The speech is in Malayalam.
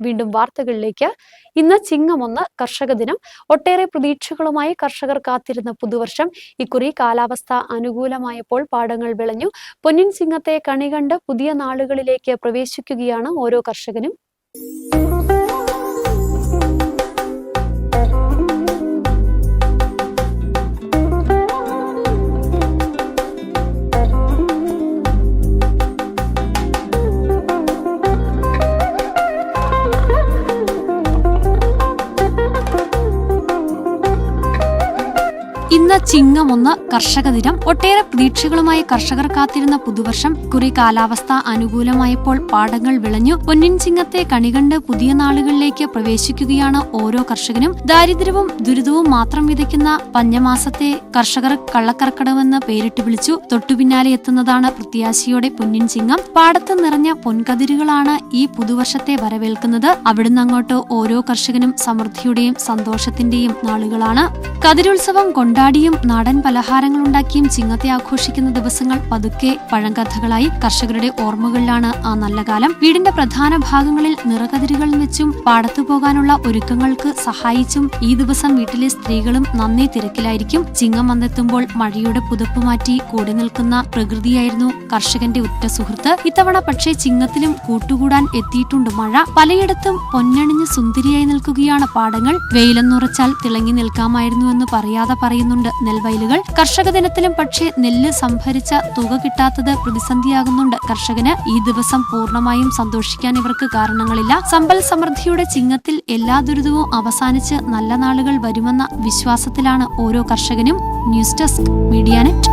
വീണ്ടും വാർത്തകളിലേക്ക്. ഇന്ന് ചിങ്ങമൊന്ന് കർഷക ദിനം. ഒട്ടേറെ പ്രതീക്ഷകളുമായി കർഷകർ കാത്തിരുന്ന പുതുവർഷം. ഇക്കുറി കാലാവസ്ഥ അനുകൂലമായപ്പോൾ പാടങ്ങൾ വിളഞ്ഞു. പൊന്നിൻ ചിങ്ങത്തെ കണികണ്ട് പുതിയ നാളുകളിലേക്ക് പ്രവേശിക്കുകയാണ് ഓരോ കർഷകനും. и ഇന്ന് ചിങ്ങമൊന്ന് കർഷക ദിനം. ഒട്ടേറെ പ്രതീക്ഷകളുമായി കർഷകർ കാത്തിരുന്ന പുതുവർഷം കുറി കാലാവസ്ഥ അനുകൂലമായപ്പോൾ പാടങ്ങൾ വിളഞ്ഞു. പൊന്നിൻ ചിങ്ങത്തെ കണികണ്ട് പുതിയ നാളുകളിലേക്ക് പ്രവേശിക്കുകയാണ് ഓരോ കർഷകനും. ദാരിദ്ര്യവും ദുരിതവും മാത്രം വിതയ്ക്കുന്ന പഞ്ഞമാസത്തെ കർഷകർ കള്ളക്കർക്കടമെന്ന് പേരിട്ട് വിളിച്ചു. തൊട്ടുപിന്നാലെ എത്തുന്നതാണ് പ്രത്യാശയോടെ പൊന്നിൻ ചിങ്ങം. പാടത്ത് നിറഞ്ഞ പൊൻകതിരുകളാണ് ഈ പുതുവർഷത്തെ വരവേൽക്കുന്നത്. അവിടുന്ന് അങ്ങോട്ട് ഓരോ കർഷകനും സമൃദ്ധിയുടെയും സന്തോഷത്തിന്റെയും നാളുകളാണ്. കതിരുത്സവം കൊണ്ടാടിയും നാടൻ പലഹാരങ്ങളുണ്ടാക്കിയും ചിങ്ങത്തെ ആഘോഷിക്കുന്ന ദിവസങ്ങൾ പതുക്കെ പഴങ്കഥകളായി കർഷകരുടെ ഓർമ്മകളിലാണ് ആ നല്ല കാലം. വീടിന്റെ പ്രധാന ഭാഗങ്ങളിൽ നിറകതിരുകൾ വെച്ചും പാടത്തു പോകാനുള്ള ഒരുക്കങ്ങൾക്ക് സഹായിച്ചും ഈ ദിവസം വീട്ടിലെ സ്ത്രീകളും നന്നേ തിരക്കിലായിരിക്കും. ചിങ്ങം വന്നെത്തുമ്പോൾ മഴയുടെ പുതപ്പ് മാറ്റി കൂടി നിൽക്കുന്ന പ്രകൃതിയായിരുന്നു കർഷകന്റെ ഉറ്റ സുഹൃത്ത്. ഇത്തവണ പക്ഷേ ചിങ്ങത്തിലും കൂട്ടുകൂടാൻ എത്തിയിട്ടുണ്ട് മഴ. പലയിടത്തും പൊന്നണിഞ്ഞ് സുന്ദരിയായി നിൽക്കുകയാണ് പാടങ്ങൾ. വെയിലെന്നുറച്ചാൽ തിളങ്ങി നിൽക്കാമായിരുന്നുവെന്ന് പറയാതെ പറയുന്നുണ്ട് നെൽവയലുകൾ. കർഷക ദിനത്തിലും പക്ഷേ നെല്ല് സംഭരിച്ച തുക കിട്ടാത്തത് പ്രതിസന്ധിയാകുന്നുണ്ട്. കർഷകന് ഈ ദിവസം പൂർണമായും സന്തോഷിക്കാൻ ഇവർക്ക് കാരണങ്ങളില്ല. സമ്പൽ സമൃദ്ധിയുടെ ചിങ്ങത്തിൽ എല്ലാ ദുരിതവും അവസാനിച്ച് നല്ല നാളുകൾ വരുമെന്ന വിശ്വാസത്തിലാണ് ഓരോ കർഷകനും. News desk Medianet